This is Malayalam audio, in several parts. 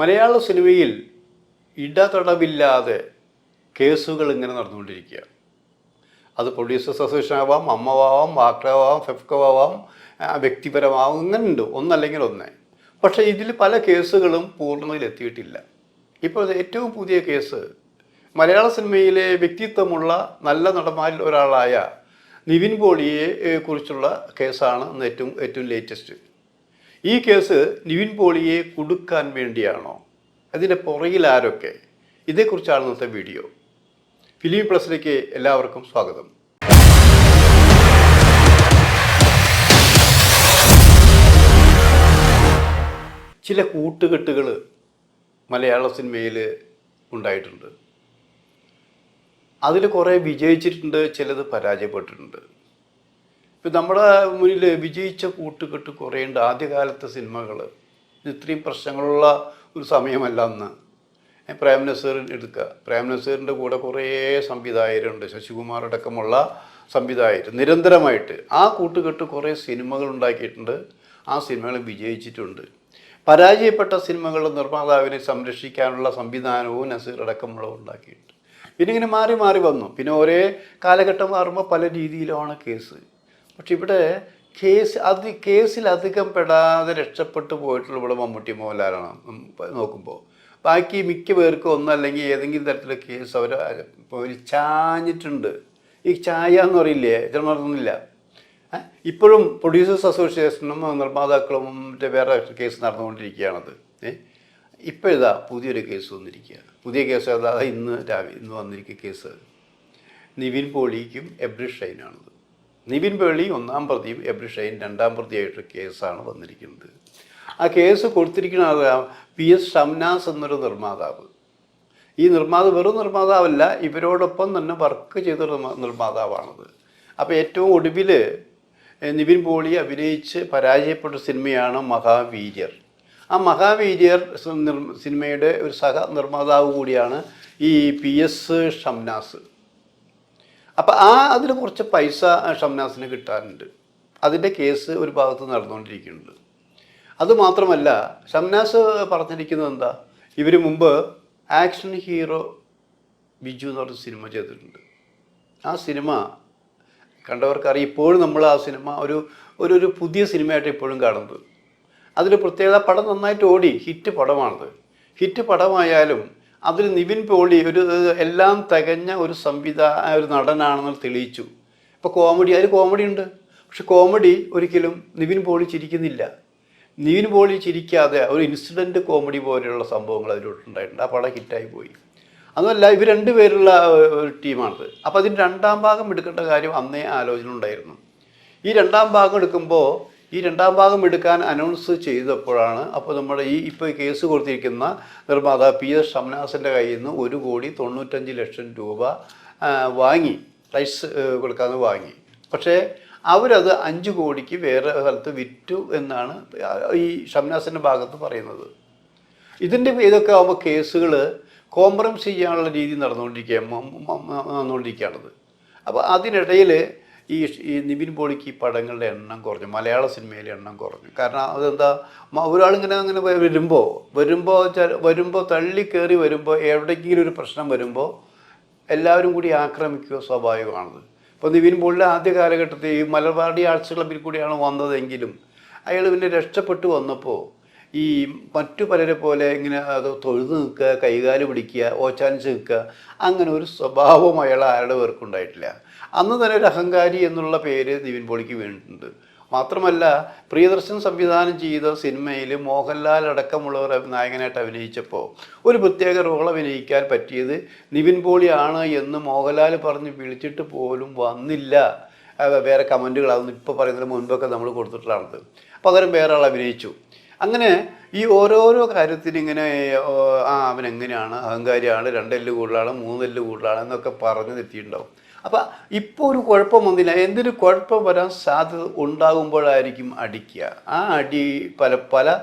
മലയാള സിനിമയിൽ ഇടതടവില്ലാതെ കേസുകൾ ഇങ്ങനെ നടന്നുകൊണ്ടിരിക്കുക. അത് പ്രൊഡ്യൂസേഴ്സ് അസോസിയേഷൻ ആവാം അമ്മവാവാം വാക്രാവാം ഫെഫ്കോ ആവാം വ്യക്തിപരമാവാം ഇങ്ങനെയുണ്ട്. ഒന്നല്ലെങ്കിൽ ഒന്ന്. പക്ഷേ ഇതിൽ പല കേസുകളും പൂർണതയിൽ എത്തിയിട്ടില്ല. ഇപ്പോൾ ഏറ്റവും പുതിയ കേസ്. മലയാള സിനിമയിലെ വ്യക്തിത്വമുള്ള നല്ല നടന്മാരിൽ ഒരാളായ നിവിൻ പോളിയെ കുറിച്ചുള്ള കേസാണ് ഏറ്റവും ഏറ്റവും ലേറ്റസ്റ്റ് ഈ കേസ് നിവിൻ പോളിയെ കൊടുക്കാൻ വേണ്ടിയാണോ? അതിന്റെ പുറകിൽ ആരൊക്കെ? ഇതേക്കുറിച്ചാണ് ഇന്നത്തെ വീഡിയോ. ഫിലിം പ്ലസിലേക്ക് എല്ലാവർക്കും സ്വാഗതം. ചില കൂട്ടുകെട്ടുകൾ മലയാള സിനിമയിൽ ഉണ്ടായിട്ടുണ്ട്. അതിൽ കുറേ വിജയിച്ചിട്ടുണ്ട് ചിലത് പരാജയപ്പെട്ടിട്ടുണ്ട്. ഇപ്പം നമ്മുടെ മുന്നിൽ വിജയിച്ച കൂട്ടുകെട്ട് കുറയേണ്ട ആദ്യകാലത്തെ സിനിമകൾ ഇത്രയും പ്രശ്നങ്ങളുള്ള ഒരു സമയമല്ല അന്ന്. പ്രേം നസീർ എടുക്കുക. പ്രേം നസീറിന്റെ കൂടെ കുറേ സംവിധായകരുണ്ട്. ശശികുമാർ അടക്കമുള്ള സംവിധായകർ നിരന്തരമായിട്ട് ആ കൂട്ടുകെട്ട് കുറേ സിനിമകൾ ഉണ്ടാക്കിയിട്ടുണ്ട്. ആ സിനിമകൾ വിജയിച്ചിട്ടുണ്ട്. പരാജയപ്പെട്ട സിനിമകളുടെ നിർമ്മാതാവിനെ സംരക്ഷിക്കാനുള്ള സംവിധാനവും നസീർ അടക്കമുള്ളവ ഉണ്ടാക്കിയിട്ടുണ്ട്. പിന്നെ ഇങ്ങനെ മാറി മാറി വന്നു. പിന്നെ ഒരേ കാലഘട്ടം മാറുമ്പോൾ പല രീതിയിലാണ് കേസ്. പക്ഷെ ഇവിടെ കേസ് അത് കേസിൽ അധികം പെടാതെ രക്ഷപ്പെട്ടു പോയിട്ടുള്ള ഇവിടെ മമ്മൂട്ടി മോഹൻലാലാണ്. നോക്കുമ്പോൾ ബാക്കി മിക്ക പേർക്കും ഒന്നല്ലെങ്കിൽ ഏതെങ്കിലും തരത്തിലുള്ള കേസ് അവർ ഒരു ചാഞ്ഞിട്ടുണ്ട്. ഈ ചായ എന്ന് പറയില്ലേ? ചിലമൊന്നുമില്ല ഇപ്പോഴും പ്രൊഡ്യൂസേഴ്സ് അസോസിയേഷനും നിർമ്മാതാക്കളും മറ്റേ വേറെ കേസ് നടന്നുകൊണ്ടിരിക്കുകയാണത്. ഇപ്പോൾ ഇതാ പുതിയൊരു കേസ് വന്നിരിക്കുക. പുതിയ കേസ് അതാ ഇന്ന് രാവിലെ ഇന്ന് വന്നിരിക്കുക കേസ്. നിവിൻ പോളിക്കും എബ്രി ഷൈനാണത് നിവിൻ പോളി ഒന്നാം പ്രതിയും എബ്രി ഷൈൻ രണ്ടാം പ്രതിയായിട്ട് കേസാണ് വന്നിരിക്കുന്നത്. ആ കേസ് കൊടുത്തിരിക്കുന്ന ആളാ പി എസ് ഷംനാസ് എന്നൊരു നിർമ്മാതാവ്. ഈ നിർമ്മാതാവ് വെറും നിർമ്മാതാവല്ല ഇവരോടൊപ്പം തന്നെ വർക്ക് ചെയ്ത നിർമ്മാ- നിർമ്മാതാവാണത്. അപ്പോൾ ഏറ്റവും ഒടുവിൽ നിവിൻ പോളി അഭിനയിച്ച് പരാജയപ്പെട്ട സിനിമയാണ് മഹാവീര്യർ. ആ മഹാവീര്യർ സിനിമയുടെ ഒരു സഹ നിർമ്മാതാവ് കൂടിയാണ് ഈ പി എസ് ഷംനാസ്. അപ്പം ആ അതിന് കുറച്ച് പൈസ ഷംനാസിന് കിട്ടാറുണ്ട്. അതിന്റെ കേസ് ഒരു ഭാഗത്ത് നടന്നുകൊണ്ടിരിക്കുന്നുണ്ട്. അതുമാത്രമല്ല ഷംനാസ് പറഞ്ഞിരിക്കുന്നത് എന്താ? ഇവർ മുമ്പ് ആക്ഷൻ ഹീറോ ബിജു എന്ന് പറഞ്ഞ സിനിമ ചെയ്തിട്ടുണ്ട്. ആ സിനിമ കണ്ടവർക്കറിയാം ഇപ്പോഴും നമ്മൾ ആ സിനിമ ഒരു ഒരു ഒരു പുതിയ സിനിമയായിട്ട് ഇപ്പോഴും കാണുന്നത്. അതിൽ പ്രത്യേകത പടം നന്നായിട്ട് ഓടി. ഹിറ്റ് പടമാണത്. ഹിറ്റ് പടമായാലും അതിൽ നിവിൻ പോളി ഒരു എല്ലാം തികഞ്ഞ ഒരു സംവിധാ ഒരു നടനാണെന്ന് തെളിയിച്ചു. ഇപ്പോൾ കോമഡി അതിൽ കോമഡി ഉണ്ട്. പക്ഷെ കോമഡി ഒരിക്കലും നിവിൻ പോളി ചിരിക്കുന്നില്ല. നിവിൻ പോളി ചിരിക്കാതെ ഒരു ഇൻസിഡന്റ് കോമഡി പോലെയുള്ള സംഭവങ്ങൾ അതിലോട്ടുണ്ടായിട്ടുണ്ട് ആ പടം ഹിറ്റായി പോയി. അതുമല്ല ഇവർ രണ്ടുപേരുള്ള ഒരു ടീമാണത്. അപ്പോൾ അതിന് രണ്ടാം ഭാഗം എടുക്കേണ്ട കാര്യം അന്നേ ആലോചന ഉണ്ടായിരുന്നു. ഈ രണ്ടാം ഭാഗം എടുക്കുമ്പോൾ ഈ രണ്ടാം ഭാഗം എടുക്കാൻ അനൗൺസ് ചെയ്തപ്പോഴാണ് അപ്പോൾ നമ്മുടെ ഈ ഇപ്പോൾ കേസ് കൊടുത്തിരിക്കുന്ന നിർമ്മാതാവ് പി എസ് ഷംനാസിന്റെ കയ്യിൽ നിന്ന് ഒരു കോടി തൊണ്ണൂറ്റഞ്ച് ലക്ഷം രൂപ വാങ്ങി. റൈറ്റ്സ് കൊടുക്കാമെന്ന് വാങ്ങി. പക്ഷേ അവരത് അഞ്ച് കോടിക്ക് വേറെ സ്ഥലത്ത് വിറ്റു എന്നാണ് ഈ ഷംനാസിന്റെ ഭാഗത്ത് പറയുന്നത്. ഇതിന്റെ ഇതൊക്കെ ആകുമ്പോൾ കേസുകൾ കോംപ്രമൈസ് ചെയ്യാനുള്ള രീതി നടന്നുകൊണ്ടിരിക്കുക നടന്നുകൊണ്ടിരിക്കുകയാണത്. അപ്പോൾ അതിനിടയിൽ ഈ ഈ നിവിൻ പോളിക്ക് ഈ പടങ്ങളുടെ എണ്ണം കുറഞ്ഞു മലയാള സിനിമയിലെ എണ്ണം കുറഞ്ഞു. കാരണം അതെന്താ? ഒരാളിങ്ങനെ അങ്ങനെ വരുമ്പോൾ വരുമ്പോൾ വരുമ്പോൾ തള്ളി കയറി വരുമ്പോൾ എവിടെയെങ്കിലും ഒരു പ്രശ്നം വരുമ്പോൾ എല്ലാവരും കൂടി ആക്രമിക്കുക സ്വാഭാവികമാണത്. ഇപ്പോൾ നിവിൻ പോളിന്റെ ആദ്യ കാലഘട്ടത്തിൽ ഈ മലബാറി ആർട്സ് ക്ലബിൽ കൂടിയാണ് വന്നതെങ്കിലും അയാൾ പിന്നെ രക്ഷപ്പെട്ടു വന്നപ്പോൾ ഈ മറ്റു പലരെ പോലെ ഇങ്ങനെ തൊഴുതു നിൽക്കുക കൈകാൽ പിടിക്കുക ഓച്ചാനിച്ച് നിൽക്കുക അങ്ങനെ ഒരു സ്വഭാവം അയാൾ ആരുടെ പേർക്കും ഉണ്ടായിട്ടില്ല. അന്ന് തന്നെ ഒരു അഹങ്കാരി എന്നുള്ള പേര് നിവിൻ പോളിക്ക് വീണിട്ടുണ്ട്. മാത്രമല്ല പ്രിയദർശൻ സംവിധാനം ചെയ്ത സിനിമയിൽ മോഹൻലാൽ അടക്കമുള്ളവർ നായകനായിട്ട് അഭിനയിച്ചപ്പോൾ ഒരു പ്രത്യേക റോൾ അഭിനയിക്കാൻ പറ്റിയത് നിവിൻ പോളിയാണ് എന്ന് മോഹൻലാൽ പറഞ്ഞ് വിളിച്ചിട്ട് പോലും വന്നില്ല. വേറെ കമന്റുകൾ അതൊന്നും ഇപ്പോൾ പറയുന്നതിന് മുൻപൊക്കെ നമ്മൾ കൊടുത്തിട്ടുള്ളത് പകരം വേറെ ആൾ അഭിനയിച്ചു. അങ്ങനെ ഈ ഓരോരോ കാര്യത്തിൽ ഇങ്ങനെ ആ അവൻ എങ്ങനെയാണ്? അഹങ്കാരിയാണ് രണ്ടെല്ല് കൂടുതലാണ് മൂന്നെല്ല് കൂടുതലാണ് എന്നൊക്കെ പറഞ്ഞ് എത്തിയിട്ടുണ്ടാവും അപ്പം ഇപ്പോൾ ഒരു കുഴപ്പം വന്നില്ല. എന്തൊരു കുഴപ്പം വരാൻ സാധ്യത ഉണ്ടാകുമ്പോഴായിരിക്കും അടിക്കുക. ആ അടി പല പല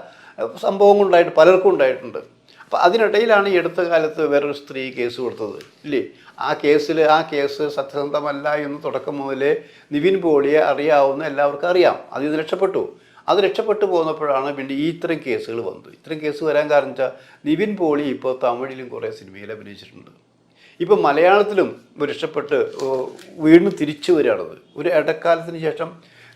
സംഭവങ്ങൾ ഉണ്ടായിട്ട് പലർക്കും ഉണ്ടായിട്ടുണ്ട്. അപ്പം അതിനിടയിലാണ് ഈ അടുത്ത കാലത്ത് വേറൊരു സ്ത്രീ കേസ് കൊടുത്തത്. ഇല്ലേ? ആ കേസിൽ ആ കേസ് സത്യസന്ധമല്ല എന്ന് തുടക്കം മുതലേ നിവിൻ പോളിയെ അറിയാവുന്ന എല്ലാവർക്കും അറിയാം. അതിൽ നിന്ന് രക്ഷപ്പെട്ടു. അത് രക്ഷപ്പെട്ടു പോകുന്നപ്പോഴാണ് പിന്നെ ഈ ഇത്തരം കേസുകൾ വന്നത്. ഇത്തരം കേസ് വരാൻ കാരണം വെച്ചാൽ നിവിൻ പോളി ഇപ്പോൾ തമിഴിലും കുറേ സിനിമയിൽ അഭിനയിച്ചിട്ടുണ്ട്. ഇപ്പം മലയാളത്തിലും രക്ഷപ്പെട്ട് വീണ്ടും തിരിച്ചു വരികയാണത്. ഒരു ഇടക്കാലത്തിന് ശേഷം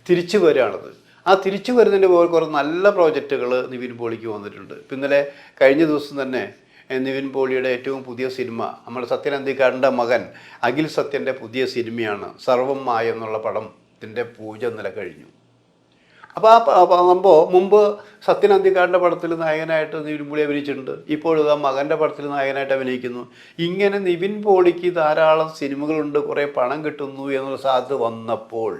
തിരിച്ചു വരികയാണത്. ആ തിരിച്ചു വരുന്നതിന്റെ പോലെ കുറേ നല്ല പ്രോജക്റ്റുകൾ നിവിൻ പോളിക്ക് വന്നിട്ടുണ്ട്. ഇപ്പം ഇന്നലെ കഴിഞ്ഞ ദിവസം തന്നെ നിവിൻ പോളിയുടെ ഏറ്റവും പുതിയ സിനിമ നമ്മുടെ സത്യൻ അന്തിക്കാടിന്റെ മകൻ അഖിൽ സത്യന്റെ പുതിയ സിനിമയാണ് സർവം മായ എന്നുള്ള പടത്തിന്റെ പൂജ ഇന്നലെ കഴിഞ്ഞു. അപ്പോൾ ആ സംഭവം മുമ്പ് സത്യൻ അന്തിക്കാടിന്റെ പടത്തിൽ നായകനായിട്ട് നിവിൻ പോളി അഭിനയിച്ചിട്ടുണ്ട്. ഇപ്പോഴും ആ മകന്റെ പടത്തിൽ നായകനായിട്ട് അഭിനയിക്കുന്നു. ഇങ്ങനെ നിവിൻ പോളിക്ക് ധാരാളം സിനിമകളുണ്ട് കുറേ പണം കിട്ടുന്നു എന്നുള്ള സാധ്യത വന്നപ്പോൾ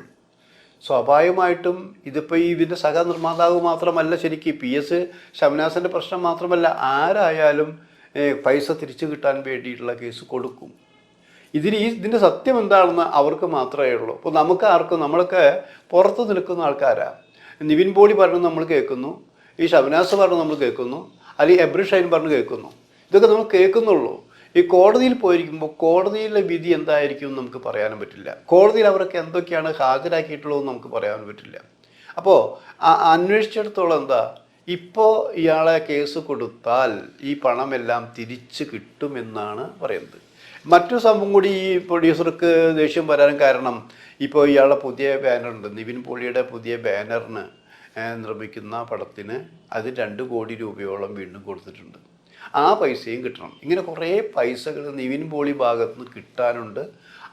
സ്വാഭാവികമായിട്ടും ഇതിപ്പോൾ ഈ ഇതിന്റെ സഹനിർമ്മാതാവ് മാത്രമല്ല ശരിക്കും പി എസ് ഷംനാസിന്റെ പ്രശ്നം മാത്രമല്ല ആരായാലും പൈസ തിരിച്ചു കിട്ടാൻ വേണ്ടിയിട്ടുള്ള കേസ് കൊടുക്കും. ഇതിന് ഈ ഇതിന്റെ സത്യം എന്താണെന്ന് അവർക്ക് മാത്രമേ ഉള്ളൂ. അപ്പോൾ നമുക്ക് ആർക്കും നമ്മളൊക്കെ പുറത്ത് നിൽക്കുന്ന ആൾക്കാരാ. നിവിൻ പോളി പറഞ്ഞു നമ്മൾ കേൾക്കുന്നു. ഈ ഷബനാസ് പറഞ്ഞു നമ്മൾ കേൾക്കുന്നു. അല്ലെങ്കിൽ എബ്രി ഷൈൻ പറഞ്ഞു കേൾക്കുന്നു. ഇതൊക്കെ നമ്മൾ കേൾക്കുന്നുള്ളൂ. ഈ കോടതിയിൽ പോയിരിക്കുമ്പോൾ കോടതിയിലെ വിധി എന്തായിരിക്കും നമുക്ക് പറയാനും പറ്റില്ല. കോടതിയിൽ അവരൊക്കെ എന്തൊക്കെയാണ് ഹാജരാക്കിയിട്ടുള്ളതെന്ന് നമുക്ക് പറയാനും പറ്റില്ല. അപ്പോൾ അന്വേഷിച്ചിടത്തോളം എന്താ? ഇപ്പോൾ ഇയാളെ കേസ് കൊടുത്താൽ ഈ പണമെല്ലാം തിരിച്ച് കിട്ടുമെന്നാണ് പറയുന്നത്. മറ്റു സംഭവം കൂടി ഈ പ്രൊഡ്യൂസർക്ക് ദേഷ്യം വരാനും കാരണം ഇപ്പോൾ ഇയാളുടെ പുതിയ ബാനറുണ്ട് നിവിൻ പോളിയുടെ പുതിയ ബാനറിന് നിർമ്മിക്കുന്ന പടത്തിന് അത് രണ്ട് കോടി രൂപയോളം വീണ്ടും കൊടുത്തിട്ടുണ്ട്. ആ പൈസയും കിട്ടണം. ഇങ്ങനെ കുറേ പൈസകൾ നിവിൻ പോളി ഭാഗത്ത് നിന്ന് കിട്ടാനുണ്ട്.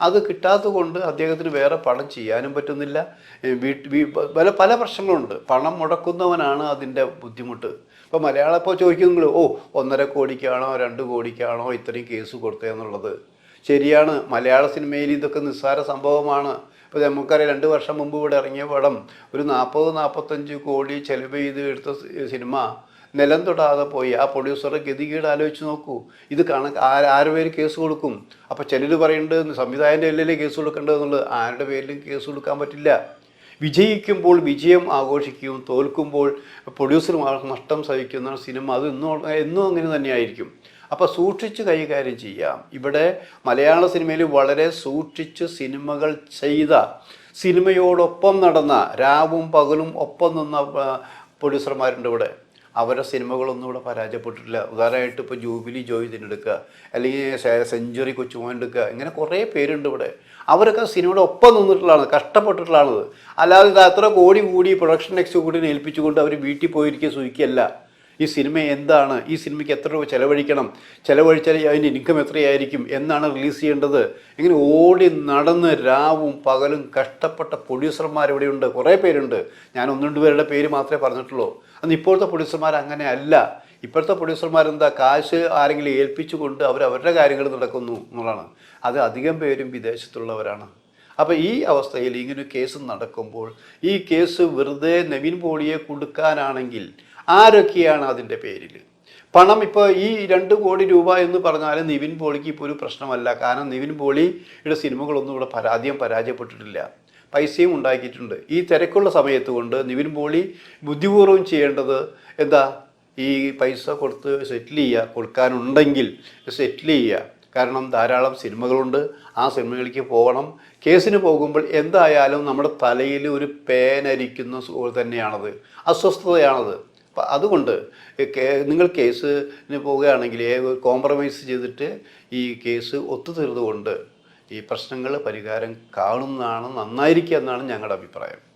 അത് കിട്ടാത്തത് കൊണ്ട് അദ്ദേഹത്തിന് വേറെ പണം ചെയ്യാനും പറ്റുന്നില്ല. പല പല പ്രശ്നങ്ങളുണ്ട്. പണം മുടക്കുന്നവനാണ് അതിന്റെ ബുദ്ധിമുട്ട്. ഇപ്പോൾ മലയാളം ഇപ്പോൾ ചോദിക്കുന്നത് ഓ ഒന്നര കോടിക്കാണോ രണ്ട് കോടിക്കാണോ ഇത്രയും കേസ് കൊടുത്തതെന്നുള്ളത് ശരിയാണ്. മലയാള സിനിമയിൽ ഇതൊക്കെ നിസ്സാര സംഭവമാണ്. ഇപ്പോൾ നമുക്കറിയാം രണ്ട് വർഷം മുമ്പ് ഇവിടെ ഇറങ്ങിയ പടം ഒരു നാൽപ്പത് നാൽപ്പത്തഞ്ച് കോടി ചെലവ് ചെയ്ത് എടുത്ത സിനിമ നിലം തൊടാതെ പോയി. ആ പ്രൊഡ്യൂസറുടെ ഗതികേട് ആലോചിച്ച് നോക്കൂ. ഇത് കണക്ക് ആര് പേര് കേസ് കൊടുക്കും? അപ്പോൾ ചിലർ പറയുന്നുണ്ട് സംവിധായകന്റെ എല്ലാം കേസ് കൊടുക്കേണ്ടതെന്നുള്ളത് ആരുടെ പേരിലും കേസ് കൊടുക്കാൻ പറ്റില്ല. വിജയിക്കുമ്പോൾ വിജയം ആഘോഷിക്കും തോൽക്കുമ്പോൾ പ്രൊഡ്യൂസർമാർ നഷ്ടം സഹിക്കുന്ന സിനിമ അത് ഇന്നും എന്നും അങ്ങനെ തന്നെയായിരിക്കും. അപ്പോൾ സൂക്ഷിച്ച് കൈകാര്യം ചെയ്യാം. ഇവിടെ മലയാള സിനിമയിൽ വളരെ സൂക്ഷിച്ച് സിനിമകൾ ചെയ്ത സിനിമയോടൊപ്പം നടന്ന രാവും പകലും ഒപ്പം നിന്ന പ്രൊഡ്യൂസർമാരുണ്ട് ഇവിടെ. അവരുടെ സിനിമകളൊന്നും ഇവിടെ പരാജയപ്പെട്ടിട്ടില്ല. ഉദാഹരണമായിട്ട് ഇപ്പോൾ ജൂബിലി ജോയ് തിനെടുക്കുക അല്ലെങ്കിൽ സെഞ്ചുറി കൊച്ചുമോൻ എടുക്കുക ഇങ്ങനെ കുറേ പേരുണ്ട് ഇവിടെ. അവരൊക്കെ സിനിമയുടെ ഒപ്പം നിന്നിട്ടുള്ളതാണ് കഷ്ടപ്പെട്ടിട്ടുള്ളതാണ് അല്ലാതെ ഇത് അത്ര കോടി കൂടി പ്രൊഡക്ഷൻ എക്സിക്യൂട്ടീവിനെ ഏൽപ്പിച്ചുകൊണ്ട് അവർ വീട്ടിൽ പോയിരിക്കുക സൂചിക്കല്ല ഈ സിനിമ എന്താണ്? ഈ സിനിമയ്ക്ക് എത്ര രൂപ ചിലവഴിക്കണം? ചെലവഴിച്ചാൽ അതിന്റെ ഇൻകം എത്രയായിരിക്കും? എന്നാണ് റിലീസ് ചെയ്യേണ്ടത്. ഇങ്ങനെ ഓടി നടന്ന് രാവും പകലും കഷ്ടപ്പെട്ട പ്രൊഡ്യൂസർമാർ ഇവിടെയുണ്ട് കുറേ പേരുണ്ട്. ഞാൻ ഒന്ന് രണ്ട് പേരുടെ പേര് മാത്രമേ പറഞ്ഞിട്ടുള്ളൂ. അന്ന് ഇപ്പോഴത്തെ പ്രൊഡ്യൂസർമാർ അങ്ങനെ അല്ല ഇപ്പോഴത്തെ പ്രൊഡ്യൂസർമാർ എന്താ കാശ് ആരെങ്കിലും ഏൽപ്പിച്ചുകൊണ്ട് അവർ അവരുടെ കാര്യങ്ങൾ നടക്കുന്നു എന്നുള്ളതാണ്. അത് അധികം പേരും വിദേശത്തുള്ളവരാണ്. അപ്പോൾ ഈ അവസ്ഥയിൽ ഇങ്ങനെ കേസ് നടക്കുമ്പോൾ ഈ കേസ് വെറുതെ നവീൻ പോളിയെ കൊടുക്കാനാണെങ്കിൽ ആരൊക്കെയാണ് അതിന്റെ പേരിൽ? പണം ഇപ്പോൾ ഈ രണ്ട് കോടി രൂപ എന്ന് പറഞ്ഞാൽ നിവിൻ പോളിക്ക് ഇപ്പോൾ ഒരു പ്രശ്നമല്ല. കാരണം നിവിൻ പോളിയുടെ സിനിമകളൊന്നും ഇവിടെ പരാജയം പരാജയപ്പെട്ടിട്ടില്ല. പൈസയും ഉണ്ടാക്കിയിട്ടുണ്ട്. ഈ തിരക്കുള്ള സമയത്ത് കൊണ്ട് നിവിൻ പോളി ബുദ്ധിപൂർവം ചെയ്യേണ്ടത് എന്താ? ഈ പൈസ കൊടുത്ത് സെറ്റിൽ ചെയ്യുക. കൊടുക്കാനുണ്ടെങ്കിൽ സെറ്റിൽ ചെയ്യുക. കാരണം ധാരാളം സിനിമകളുണ്ട്. ആ സിനിമകളിലേക്ക് പോകണം. കേസിന് പോകുമ്പോൾ എന്തായാലും നമ്മുടെ തലയിൽ ഒരു പേനരിക്കുന്ന തന്നെയാണത്. അസ്വസ്ഥതയാണത്. അപ്പം അതുകൊണ്ട് നിങ്ങൾ കേസിന് പോവുകയാണെങ്കിൽ കോംപ്രമൈസ് ചെയ്തിട്ട് ഈ കേസ് ഒത്തുതീർന്നുകൊണ്ട് ഈ പ്രശ്നങ്ങൾ പരിഹാരം കാണുന്നതാണ് നന്നായിരിക്കുക എന്നാണ് ഞങ്ങളുടെ അഭിപ്രായം.